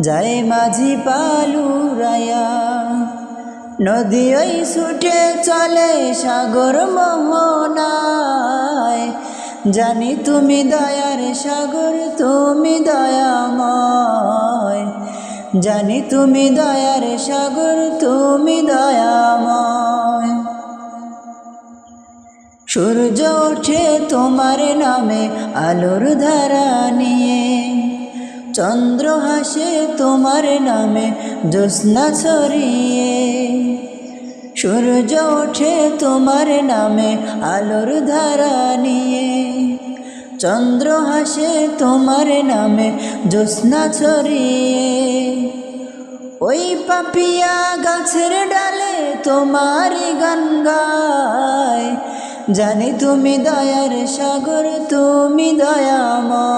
যায় মাঝি পালুরায়া নদী ওই ছুটে চলে সাগর মোহনায়। জানি তুমি দয়ার সাগর, তুমি দয়াময়। জানি তুমি দয়ার সাগর, তুমি দয়াময়। সূর্য ওঠে তোমার নামে, আলোর ধারা নিয়ে চন্দ্র হাসে তোমার নামে জ্যোৎস্না ছড়িয়ে। সূর্য ওঠে তোমার নামে আলোর ধারা নিয়ে। চন্দ্র হাসে তোমার নামে জ্যোৎস্না ছড়িয়ে। ওই পাপিয়া গাছের ডালে তোমারই গান গায়। জানি তুমি দয়ার সাগর, তুমি দয়াময়।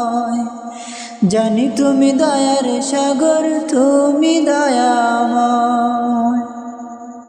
জানি তুমি দয়ার সাগর তুমি